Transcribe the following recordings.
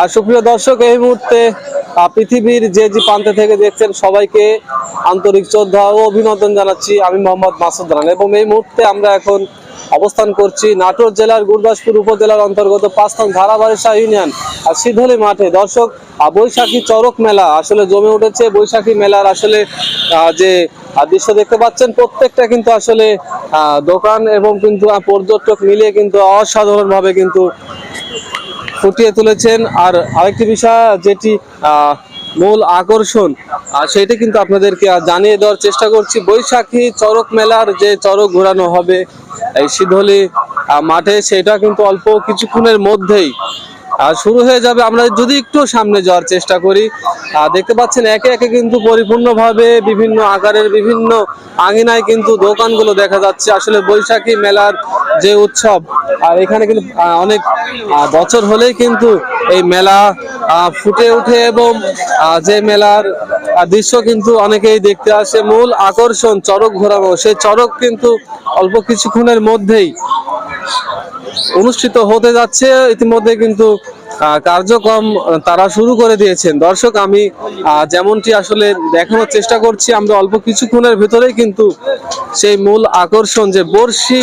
আর সুপ্রিয় দর্শক, এই মুহূর্তে পৃথিবীর যে যে প্রান্তে থেকে দেখছেন সবাইকে আন্তরিক শ্রদ্ধা ও অভিনন্দন জানাচ্ছি। আমি মোহাম্মদ মাসুদ রান এবং এই মুহূর্তে আমরা এখন অবস্থান করছি নাটোর জেলার গুরদাসপুর উপজেলার অন্তর্গত পাঁচথান ধারাবাড়িশা ইউনিয়ন আর সিধলি মাঠে। দর্শক বৈশাখী চরক মেলা আসলে জমে উঠেছে। বৈশাখী মেলার আসলে যে দৃশ্য দেখতে পাচ্ছেন, প্রত্যেকটা কিন্তু আসলে দোকান এবং কিন্তু পর্যটক মিলিয়ে কিন্তু অসাধারণভাবে কিন্তু ফুটিয়ে তুলেছেন। আর আরেকটি বিষয়, যেটি মূল আকর্ষণ আর সেইটা কিন্তু আপনাদেরকে জানিয়ে দেওয়ার চেষ্টা করছি। বৈশাখী চরক মেলার যে চরক ঘোরানো হবে, এই শীতলি মাঠে, সেটা কিন্তু অল্প কিছুক্ষণের মধ্যেই শুরু হয়ে যাবে, আমরা যদি একটু সামনে যাওয়ার চেষ্টা করি দেখতে পাচ্ছেন একে একে কিন্তু পরিপূর্ণভাবে বিভিন্ন আকারের বিভিন্ন আঙিনায় কিন্তু দোকানগুলো দেখা যাচ্ছে। আসলে বৈশাখী মেলার যে উৎসব, আর এখানে কিন্তু অনেক বছর হলেই কিন্তু এই মেলা ফুটে ওঠে এবং যে মেলার দৃশ্য কিন্তু অনেকেই দেখতে আসে। মূল আকর্ষণ চরক ঘোরানো সেই চরক কিন্তু অল্প কিছুক্ষণের মধ্যেই অনুষ্ঠিত হতে যাচ্ছে, ইতিমধ্যে কিন্তু কার্যক্রম তারা শুরু করে দিয়েছেন। দর্শক, আমি যেমনটি আসলে দেখানোর চেষ্টা করছি, আমরা অল্প কিছুক্ষণের ভিতরেই কিন্তু সেই মূল আকর্ষণ যে বর্ষি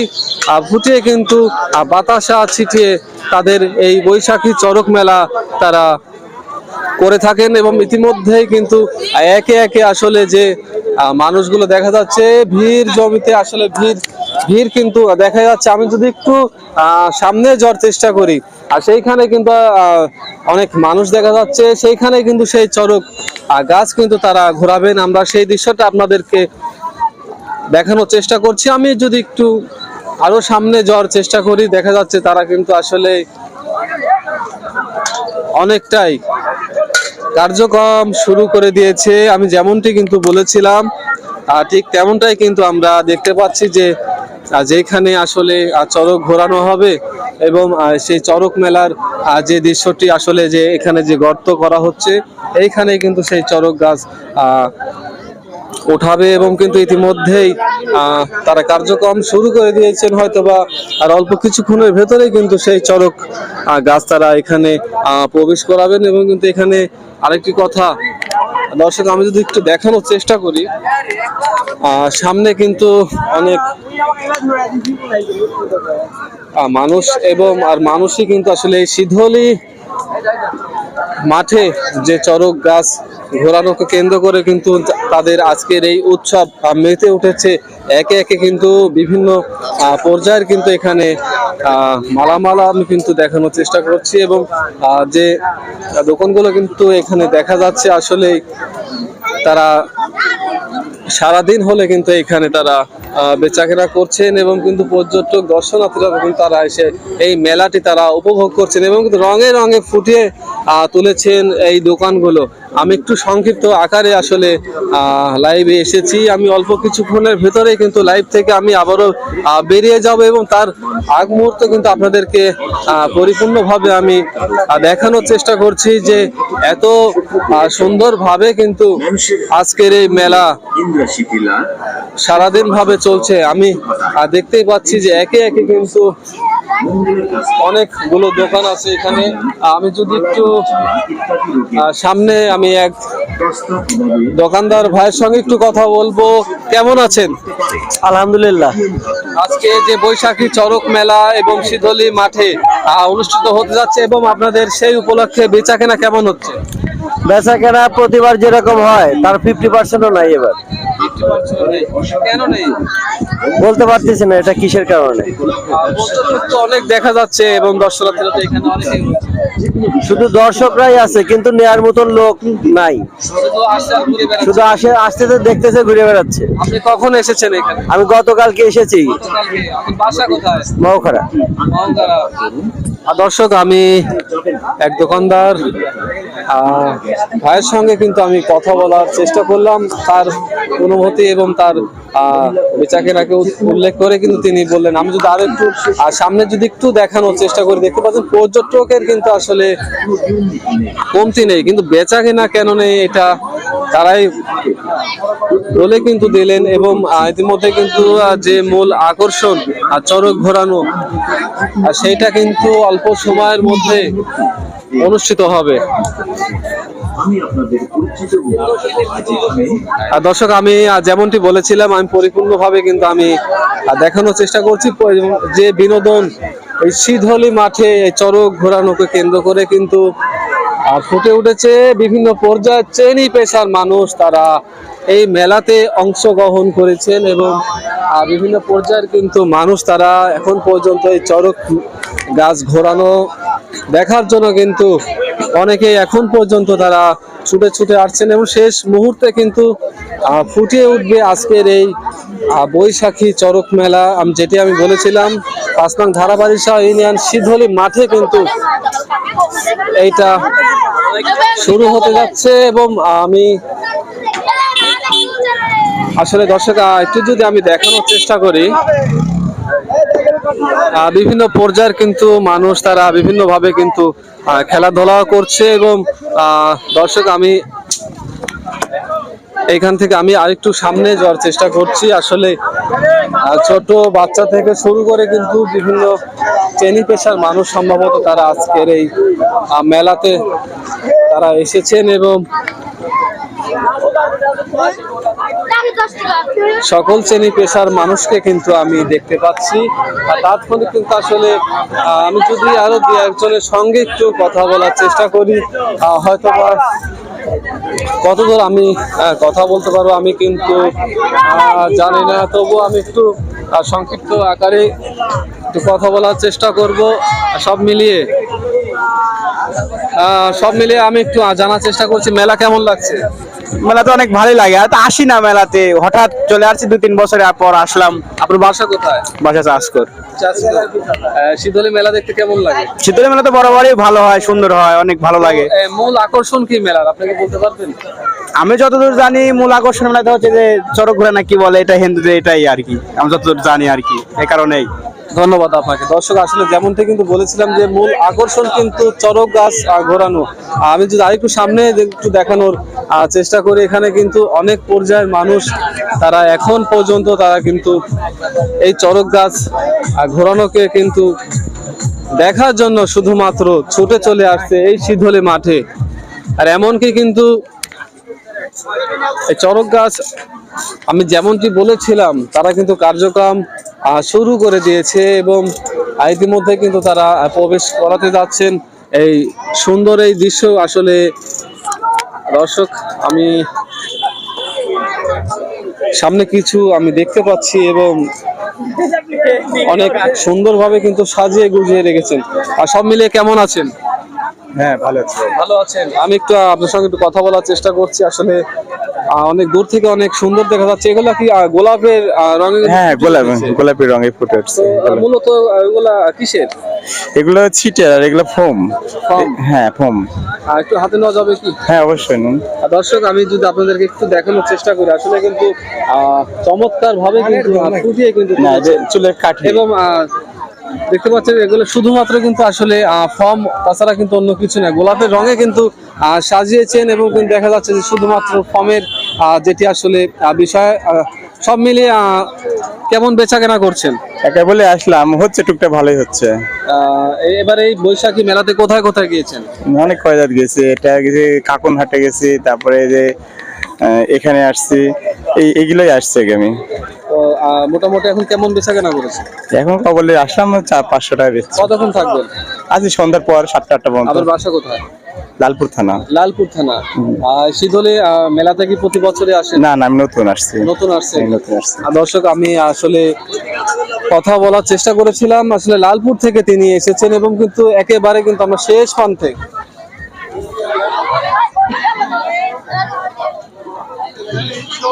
ফুটিয়ে কিন্তু বাতাসা ছিটিয়ে তাদের এই বৈশাখী চরক মেলা তারা করে থাকেন এবং ইতিমধ্যেই কিন্তু একে একে আসলে যে মানুষগুলো দেখা যাচ্ছে, ভিড় জমিতে আসলে ভিড় ভিড় কিন্তু দেখা যাচ্ছে। আমি যদি একটু সামনে যাওয়ার চেষ্টা করি আর সেইখানে কিন্তু অনেক মানুষ দেখা যাচ্ছে। সেইখানে কিন্তু সেই চরক আহ, গাছ কিন্তু তারা ঘোরাবেন। আমরা সেই দৃশ্যটা আপনাদেরকে দেখানোর চেষ্টা করছি। আমি যদি একটু আরও সামনে যাওয়ার চেষ্টা করি দেখা যাচ্ছে তারা কিন্তু আসলে অনেকটাই কার্যক্রম শুরু করে দিয়েছে। আমি যেমনটি কিন্তু বলেছিলাম ঠিক তেমনটাই কিন্তু আমরা দেখতে পাচ্ছি যে যেখানে আসলে চরক ঘোরানো হবে এবং সেই চরক মেলার যে দৃশ্যটি আসলে যে এখানে যে গর্ত করা হচ্ছে, এইখানে কিন্তু সেই চরক গাছ উঠাবে এবং কিন্তু ইতিমধ্যেই তারা কার্যক্রম শুরু করে দিয়েছেন হয়তো বা আর অল্প কিছুক্ষণের ভেতরেই কিন্তু সেই চরক গাছ তারা এখানে প্রবেশ করাবেন এবং কিন্তু এখানে আরেকটি কথা দর্শক, আমি যদি একটু দেখানোর চেষ্টা করি সামনে কিন্তু অনেক মানুষ এবং, আর মানুষই কিন্তু আসলে এই শীতলি মাঠে যে চরক গাছ ঘোরানোকে কেন্দ্র করে কিন্তু তাদের আজকের এই উৎসব মেতে উঠেছে। একে একে কিন্তু বিভিন্ন পর্যায়ের কিন্তু এখানে মালামালা আমি কিন্তু দেখানোর চেষ্টা করছি এবং যে দোকানগুলো কিন্তু এখানে দেখা যাচ্ছে আসলে তারা সারাদিন হলে কিন্তু এখানে তারা বেচাকেনা করছেন এবং কিন্তু পর্যটক, দর্শনার্থীরা কিন্তু তারা এসে এই মেলাটি তারা উপভোগ করছেন এবং কিন্তু রঙে রঙে ফুটিয়ে তুলেছেন এই দোকানগুলো। আমি একটু সংক্ষিপ্ত আকারে আসলে লাইভে এসেছি। আমি অল্প কিছুক্ষণের ভেতরে কিন্তু লাইভ থেকে আমি আবারও বেরিয়ে যাব এবং তার আগ মুহূর্তে কিন্তু আপনাদেরকে পরিপূর্ণভাবে আমি দেখানোর চেষ্টা করছি যে এত সুন্দরভাবে কিন্তু আজকের এই মেলা সারাদিনভাবে চলছে। আমি দেখতেই পাচ্ছি যে একে একে কিন্তু অনেকগুলো দোকান আছে এখানে। আমি যদি একটু সামনে আমি এক দোকানদার ভাইয়ের সঙ্গে একটু কথা বলব। কেমন আছেন? আলহামদুলিল্লাহ। আজকে যে বৈশাখী চরক মেলা এবং শীতলি মাঠে অনুষ্ঠিত হতে যাচ্ছে এবং আপনাদের সেই উপলক্ষে বেচা কেনা কেমন হচ্ছে? বেচা কেনা প্রতিবার যেরকম হয় তার ফিফটি পার্সেন্টও নাই এবার। কেন নেই? বলতে পারতেছি না এটা কিসের কারণে? তো অনেক দেখা যাচ্ছে এবং দর্শনার্থীরা তো এখানে অনেকেই শুধু দর্শকরাই আছে কিন্তু নেয়ার মতন লোক নাই। শুধু আসে আসতেছে দেখতেছে ঘুরে বেড়াচ্ছে। আপনি কখন এসেছেন এখানে? আমি গতকালকে এসেছি। বাসা কোথায়? মহখরা আর দর্শক আমি এক দোকানদার ভাইয়ের সঙ্গে কিন্তু আমি কথা বলার চেষ্টা করলাম। তার অনুভূতি এবং তার আহ, বেচাকেনাকে উল্লেখ করে কিন্তু তিনি বললেন আমি যদি আরও একটু সামনে যদি একটু দেখানোর চেষ্টা করি দেখতে পাচ্ছেন পর্যটকের কিন্তু আসলে কমতি নেই। কিন্তু বেচা কেনা কেন নেই এটা তারাই বলে কিন্তু দিলেন এবং ইতিমধ্যে কিন্তু যে মূল আকর্ষণ আর চরক ঘোরানো সেইটা কিন্তু অল্প সময়ের মধ্যে অনুষ্ঠিত হবে। আর দর্শক আমি যেমনটি বলেছিলাম আমি পরিপূর্ণভাবে কিন্তু আমি দেখানোর চেষ্টা করছি। যে বিনোদন এই শীতহলি মাঠে চড়ক ঘোরানোকে কেন্দ্র করে কিন্তু ফুটে উঠেছে বিভিন্ন পর্যায়ের শ্রেণি পেশার মানুষ। তারা এই মেলাতে অংশগ্রহণ করেছেন এবং বিভিন্ন পর্যায়ের কিন্তু মানুষ তারা এখন পর্যন্ত এই চড়ক গাছ ঘোরানো দেখার জন্য কিন্তু অনেকে এখন পর্যন্ত তারা ছুটে ছুটে আসছেন এবং শেষ মুহূর্তে কিন্তু ফুটিয়ে উঠবে আজকের এই বৈশাখী চরক মেলা। আম- যেটি আমি বলেছিলাম পাঁচ নং ধারাবাড়ি শাহ ইউনিয়ন শীতহলি মাঠে কিন্তু এইটা শুরু হতে যাচ্ছে এবং আমি আসলে দর্শক একটু যদি আমি দেখানোর চেষ্টা করি বিভিন্ন পর্যায়ের কিন্তু মানুষ তারা বিভিন্নভাবে কিন্তু খেলাধুলা করছে এবং দর্শক আমি এখান থেকে আমি আরেকটু সামনে যাওয়ার চেষ্টা করছি। আসলে ছোট বাচ্চা থেকে শুরু করে কিন্তু বিভিন্ন শ্রেণি পেশার মানুষ সম্ভবত তারা আজকের এই মেলাতে তারা এসেছেন এবং সকল শ্রেণি পেশার মানুষকে কিন্তু আমি দেখতে পাচ্ছি। আর তাৎক্ষণিক কিন্তু আসলে আমি যদি আরও দু একজনের সঙ্গে একটু কথা বলার চেষ্টা করি হয়তো বা কতদূর আমি কথা বলতে পারব আমি কিন্তু জানি না। তবু আমি একটু সংক্ষিপ্ত আকারে একটু কথা বলার চেষ্টা করব। সব মিলিয়ে আহ, সব মিলিয়ে আমি একটু জানার চেষ্টা করছি। মেলা কেমন লাগছে? মেলা তো অনেক ভালোই লাগে। আর তো আসি না মেলাতে হঠাৎ চলে আসছি দু তিন বছর পর আসলাম। আপনার বাসা কোথায়? বাসা চাষ কর শীতলী মেলা দেখতে কেমন লাগে? শীতের মেলা তো বরাবরই ভালো হয় সুন্দর হয় অনেক ভালো লাগে। মূল আকর্ষণ কি মেলার? আপনাকে বলতে পারবেন? আমি যতদূর জানি মূল আকর্ষণ মেলাতে হচ্ছে যে চড়ক ঘোরা না কি বলে এটা হিন্দুদের এটাই আর কি। আমি যতদূর জানি আর কি এই কারণেই। ধন্যবাদ আপনাকে। দর্শক, আসলে যেমনটা কিন্তু বলেছিলাম যে মূল আকর্ষণ কিন্তু চরক গাছ ঘোরানো। আমি যদি আরেকটু সামনে একটু দেখানোর চেষ্টা করি, এখানে কিন্তু অনেক পর্যায়ের মানুষ, তারা এখন পর্যন্ত তারা কিন্তু এই চরক গাছ ঘোরানোকে কিন্তু দেখার জন্য শুধুমাত্র ছুটে চলে আসছে এই শীতলে মাঠে। আর এমনকি কিন্তু এই চরক গাছ, আমি যেমনটি বলেছিলাম, তারা কিন্তু কার্যক্রম শুরু করে দিয়েছে এবং ইতিমধ্যে কিন্তু তারা প্রবেশ করাতে যাচ্ছেন। এই সুন্দর এই দৃশ্য আসলে দর্শক আমি সামনে কিছু আমি দেখতে পাচ্ছি এবং অনেক সুন্দরভাবে কিন্তু সাজিয়ে গুজিয়ে রেখেছেন। আর সব মিলিয়ে কেমন আছেন? হ্যাঁ ভালো আছে। ভালো আছেন। আমি একটু আপনার সঙ্গে একটু কথা বলার চেষ্টা করছি। আসলে অনেক দূর থেকে অনেক সুন্দর দেখা যাচ্ছে। এগুলা কি গোলাপের রঙের হ্যাঁ গোলাপ গোলাপের গোলাপি রঙে ফুটে উঠছে মূলত এগুলা কিসের? এগুলো ছিটে আর এগুলো ফোম। হ্যাঁ ফোম। আর একটু হাতে নেওয়া যাবে কি? হ্যাঁ অবশ্যই নুন। দর্শক আমি যদি আপনাদেরকে একটু দেখানোর চেষ্টা করি আসলে কিন্তু চমৎকার ভাবে কিন্তু ফুটিয়ে কিন্তু চুলের কাঠি। এবং দেখতে পাচ্ছেন এগুলো শুধুমাত্র কিন্তু আসলে ফর্ম তাছাড়া কিন্তু অন্য কিছু না। গোলাপের রঙে কিন্তু সাজিয়েছেন এবং কিন্তু দেখা যাচ্ছে যে শুধুমাত্র ফর্মের যেটি আসলে বিষয় সব মিলিয়ে কেমন বেচা কেনা করছেন? একে বলে আসলাম হচ্ছে টুকটা ভালোই হচ্ছে। এবার এই বৈশাখী মেলাতে কোথায় কোথায় গিয়েছেন? অনেক কয়জাত গেছি এটা গেছি কাকুন হাটে গেছি তারপরে যে এখানে আসছি এই এগুলোই আসছে আমি। মোটামুটি এখন কেমন বেচা কেনা করেছে? এখন কবলে আসলাম চার পাঁচশো টাকা বেচছি। কতক্ষণ থাকবেন আজ সন্ধ্যার পর সাতটা আটটা পর্যন্ত। আপনার বাসা কোথায়? লালপুর থানা। লালপুর থানা। শীতলে মেলাতে কি প্রতি বছরে আসে না না আমি নতুন আসছি। নতুন আসছি নতুন আসছি। দর্শক আমি আসলে কথা বলার চেষ্টা করেছিলাম। আসলে লালপুর থেকে তিনি এসেছেন এবং কিন্তু একেবারে কিন্তু আমরা শেষ প্রান্তে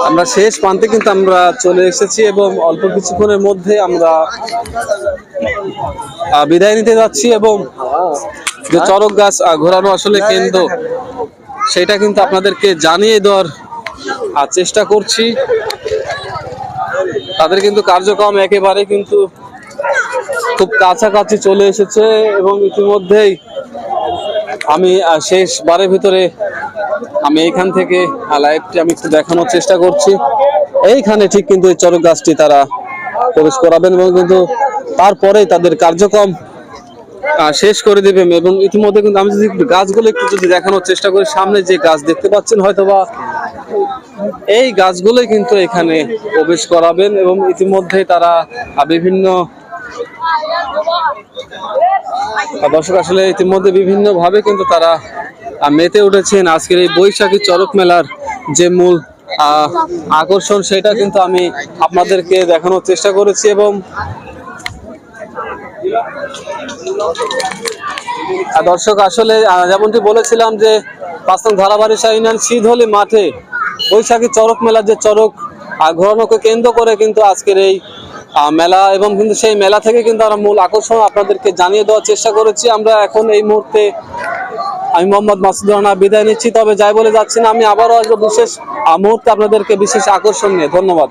আমরা শেষ প্রান্তে কিন্তু আমরা চলে এসেছি এবং অল্প কিছুক্ষণের মধ্যে আমরা বিদায় নিতে যাচ্ছি এবং যে চরক গাছ ঘোরানো আসলে কেন্দ্র সেটা কিন্তু আপনাদেরকে জানিয়ে দেওয়ার চেষ্টা করছি। তাদের কিন্তু কার্যক্রম একেবারে কিন্তু খুব কাছাকাছি চলে এসেছে এবং ইতিমধ্যেই আমি আহ, শেষ বারের ভিতরে আমি এইখান থেকে লাইভটি আমি একটু দেখানোর চেষ্টা করছি। এইখানে ঠিক কিন্তু এই চরক গাছটি তারা প্রবেশ করাবেন এবং কিন্তু তারপরেই তাদের কার্যক্রম শেষ করে দেবেন এবং ইতিমধ্যে কিন্তু আমি যদি গাছগুলো একটু যদি দেখানোর চেষ্টা করি, সামনে যে গাছ দেখতে পাচ্ছেন হয়তোবা, এই গাছগুলোই কিন্তু এখানে প্রবেশ করাবেন এবং ইতিমধ্যে তারা বিভিন্ন দর্শক আসলে ইতিমধ্যে বিভিন্নভাবে কিন্তু তারা মেতে উঠেছেন আজকের এই বৈশাখী চড়ক মেলার যে মূল আকর্ষণ সেটা কিন্তু আমি আপনাদেরকে দেখানোর চেষ্টা করেছি এবং দর্শক আসলে যেমনটি বলেছিলাম যে পাঁচতং ধারাবাড়ি শাহিনান শীতহলি মাঠে বৈশাখী চড়ক মেলার যে আহ, ঘোরানোকে কেন্দ্র করে কিন্তু আজকের এই মেলা এবং কিন্তু সেই মেলা থেকে কিন্তু আমরা মূল আকর্ষণ আপনাদেরকে জানিয়ে দেওয়ার চেষ্টা করেছি। আমরা এখন এই মুহূর্তে আমি মোহাম্মদ মাসুদ রানা, বিদায় নিচ্ছি, তবে যাই বলে যাচ্ছি না, আমি আবারও আসব বিশেষ মুহূর্তে আপনাদেরকে বিশেষ আকর্ষণ নিয়ে। ধন্যবাদ।